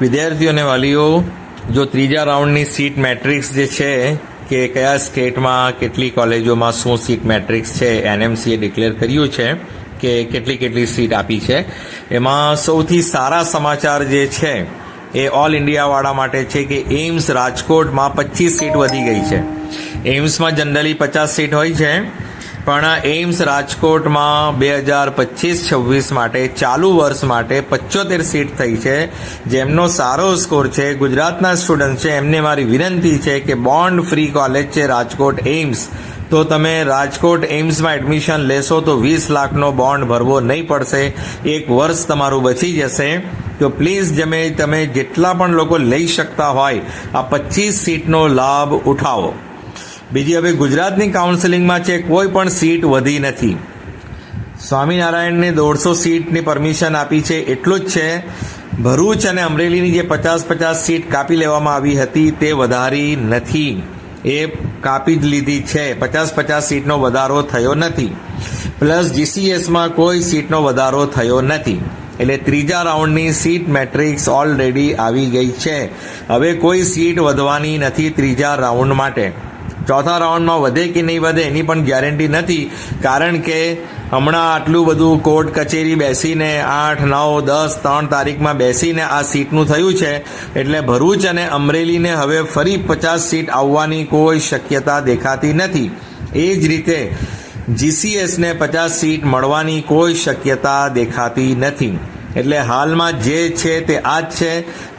વિદ્યાર્થીઓ અને વાલીઓ, જો ત્રીજા રાઉન્ડની સીટ મેટ્રિક્સ જે છે, કે કયા સ્ટેટમાં, કેટલી કોલેજોમાં શું સીટ મેટ્રિક્સ છે, એનએમસીએ ડિક્લેર કર્યું છે, કે કેટલી કેટલી સીટ આપી છે, એમાં સૌથી સારા સમાચાર જે છે, એ ઓલ ઇન્ડિયાવાળા માટે છે કે એમ્સ રાજકોટમાં પચીસ સીટ વધી ગઈ છે. એમ્સમાં જનરલી પચાસ સીટ હોય છે પણ એઇમ્સ રાજકોટમાં બે હજાર પચીસ છવ્વીસ માટે ચાલુ વર્ષ માટે પચોતેર સીટ થઈ છે. જેમનો સારો સ્કોર છે, ગુજરાતના સ્ટુડન્ટ છે, એમને મારી વિનંતી છે કે બોન્ડ ફ્રી કોલેજ છે રાજકોટ એઇમ્સ. તો તમે રાજકોટ એઇમ્સમાં એડમિશન લેશો તો વીસ લાખનો બોન્ડ ભરવો નહીં પડશે. એક વર્ષ તમારું બચી જશે. તો પ્લીઝ જમે તમે જેટલા પણ લોકો લઈ શકતા હોય, આ પચીસ સીટનો લાભ ઉઠાવો. બીજી હવે ગુજરાતની કાઉન્સિલિંગમાં છે, કોઈ પણ સીટ વધી નથી. સ્વામિનારાયણને દોઢસો સીટની પરમિશન આપી છે, એટલું જ છે, ભરૂચ અને અમરેલીની જે પચાસ પચાસ સીટ કાપી લેવામાં આવી હતી, તે વધારી નથી. એ કાપી જ લીધી છે પચાસ પચાસ સીટનો વધારો થયો નથી. પ્લસ જીસીએસમાં કોઈ સીટનો વધારો થયો નથી. એટલે ત્રીજા રાઉન્ડની સીટ મેટ્રિક્સ ઓલરેડી આવી ગઈ છે. હવે કોઈ સીટ વધવાની નથી ત્રીજા રાઉન્ડ માટે. ચોથા રાઉન્ડમાં વધે કે નહીં વધે એની પણ ગેરંટી નથી. કારણ કે હમણાં આટલું બધું કોર્ટ કચેરી બેસીને આઠ, નવ, દસ, ત્રણ તારીખમાં બેસીને આ સીટનું થયું છે. એટલે ભરૂચ અને અમરેલીને હવે ફરી પચાસ સીટ આવવાની કોઈ શક્યતા દેખાતી નથી. એ જ રીતે જીસીએસને પચાસ સીટ મળવાની કોઈ શક્યતા દેખાતી નથી. એટલે હાલમાં જે છે તે આ જ છે.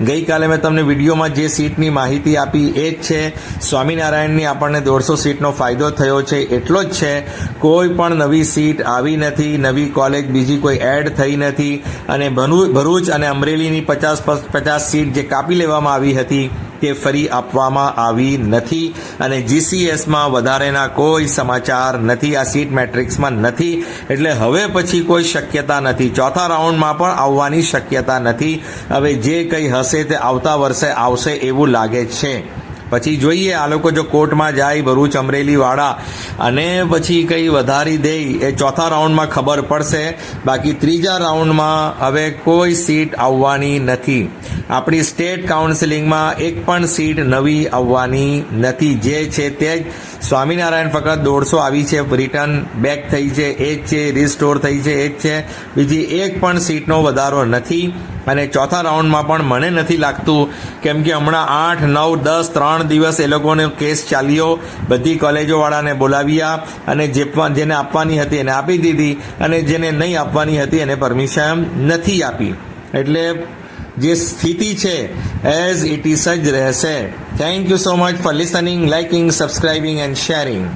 ગઈકાલે મેં તમને વિડીયોમાં જે સીટની માહિતી આપી એ જ છે. સ્વામિનારાયણની આપણને દોઢસો સીટનો ફાયદો થયો છે, એટલો જ છે. કોઈ પણ નવી સીટ આવી નથી, નવી કોલેજ બીજી કોઈ એડ થઈ નથી. અને ભરૂચ અને અમરેલીની પચાસ પચાસ સીટ જે કાપી લેવામાં આવી હતી તે ફરી આપવામાં આવી નથી અને જીસીએસમાં વધારેના કોઈ સમાચાર નથી, આ સીટ મેટ્રિક્સમાં નથી. એટલે હવે પછી કોઈ શક્યતા નથી. ચોથા રાઉન્ડમાં પણ આવવાની શક્યતા નથી. હવે જે કંઈ હશે તે આવતા વર્ષે આવશે એવું લાગે છે. પછી જોઈએ, આ લોકો જો કોર્ટમાં જાય, ભરૂચ, અમરેલીવાળા, અને પછી કંઈ વધારી દે એ ચોથા રાઉન્ડમાં ખબર પડશે. બાકી ત્રીજા રાઉન્ડમાં હવે કોઈ સીટ આવવાની નથી. આપણી સ્ટેટ કાઉન્સિલિંગમાં એક પણ સીટ નવી આવવાની નથી. જે છે તે જ સ્વામિનારાયણ ફક્ત દોઢસો આવી છે. રિટર્ન બેક થઈ છે. એ જ છે. રિસ્ટોર થઈ છે. એ જ છે. બીજી એક પણ સીટનો વધારો નથી. અને ચોથા રાઉન્ડમાં પણ મને નથી લાગતું કેમ કે હમણાં આઠ, નવ, દસ, ત્રણ દિવસ એ લોકોનો કેસ ચાલ્યો. બધી કોલેજોવાળાને બોલાવ્યા અને જે પણ જેને આપવાની હતી એને આપી દીધી અને જેને નહીં આપવાની હતી એને પરમિશન નથી આપી. એટલે જે સ્થિતિ છે એઝ ઇટ ઇઝ જ રહેશે. Thank you so much for listening liking subscribing and sharing